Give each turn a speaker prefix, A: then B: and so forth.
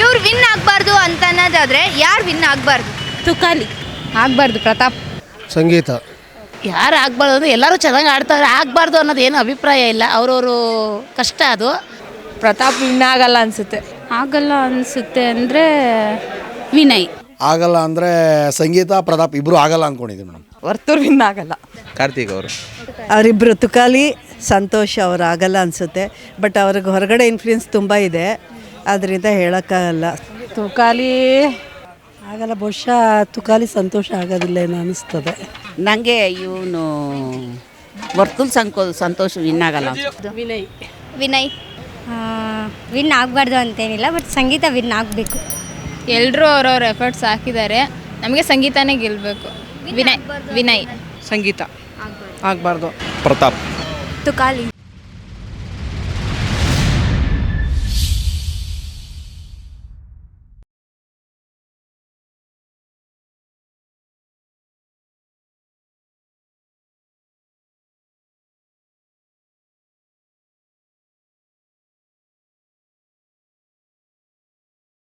A: ಇವ್ರು ವಿನ್ ಆಗಬಾರ್ದು ಅಂತ ಅನ್ನೋದಾದ್ರೆ ಯಾರು ವಿನ್ ಆಗಬಾರ್ದು?
B: ತುಕಾಲಿ.
A: ಆಗಬಾರ್ದು ಪ್ರತಾಪ್.
C: ಸಂಗೀತ.
B: ಯಾರು ಆಗಬಾರ್ದು ಅಂದರೆ ಎಲ್ಲರೂ ಚೆನ್ನಾಗಿ ಆಡ್ತಾರೆ. ಆಗಬಾರ್ದು ಅನ್ನೋದು ಏನು ಅಭಿಪ್ರಾಯ ಇಲ್ಲ. ಅವ್ರವರು ಕಷ್ಟ ಅದು.
D: ಪ್ರತಾಪ್ ವಿನ್ ಆಗಲ್ಲ ಅನಿಸುತ್ತೆ.
E: ಆಗಲ್ಲ ಅನಿಸುತ್ತೆ ಅಂದರೆ ವಿನಯ್.
C: ಆಗಲ್ಲ ಅಂದರೆ ಸಂಗೀತ ಪ್ರತಾಪ್ ಇಬ್ಬರು ಆಗಲ್ಲ ಅಂದ್ಕೊಂಡಿದ್ದೀವಿ ಮೇಡಮ್.
D: ವರ್ತೂರ್ ವಿನ್ ಆಗಲ್ಲ.
F: ಕಾರ್ತಿಕ್ ಅವರು.
G: ಅವರಿಬ್ಬರು ತುಕಾಲಿ ಸಂತೋಷ್ ಅವರು ಆಗಲ್ಲ ಅನಿಸುತ್ತೆ. ಬಟ್ ಅವ್ರಿಗೆ ಹೊರಗಡೆ ಇನ್ಫ್ಲೂಯೆನ್ಸ್ ತುಂಬ ಇದೆ. ಅದರಿಂದ ಹೇಳೋಕ್ಕಾಗಲ್ಲ. ತುಕಾಲಿ ಆಗಲ್ಲ ಬಹುಶಃ ತುಕಾಲಿ ಸಂತೋಷ ಆಗೋದಿಲ್ಲ ಏನೋ ಅನಿಸ್ತದೆ.
H: ನನಗೆ ಇವನು ವರ್ತುಲ್ ಸಂಕೋ ಸಂತೋಷ ವಿನ್ ಆಗಲ್ಲ
A: ವಿನಯ್.
E: ವಿನ್ ಆಗಬಾರ್ದು ಅಂತೇನಿಲ್ಲ ಬಟ್ ಸಂಗೀತ ವಿನ್ ಆಗಬೇಕು.
I: ಎಲ್ಲರೂ ಅವ್ರವ್ರ ಎಫರ್ಟ್ಸ್ ಹಾಕಿದ್ದಾರೆ. ನಮಗೆ ಸಂಗೀತನೇ ಗೆಲ್ಲಬೇಕು ವಿನಯ್ ವಿನಯ್.
D: ಸಂಗೀತ. ಆಗಬಾರ್ದು.
F: ಪ್ರತಾಪ್.
A: ತುಕಾಲಿ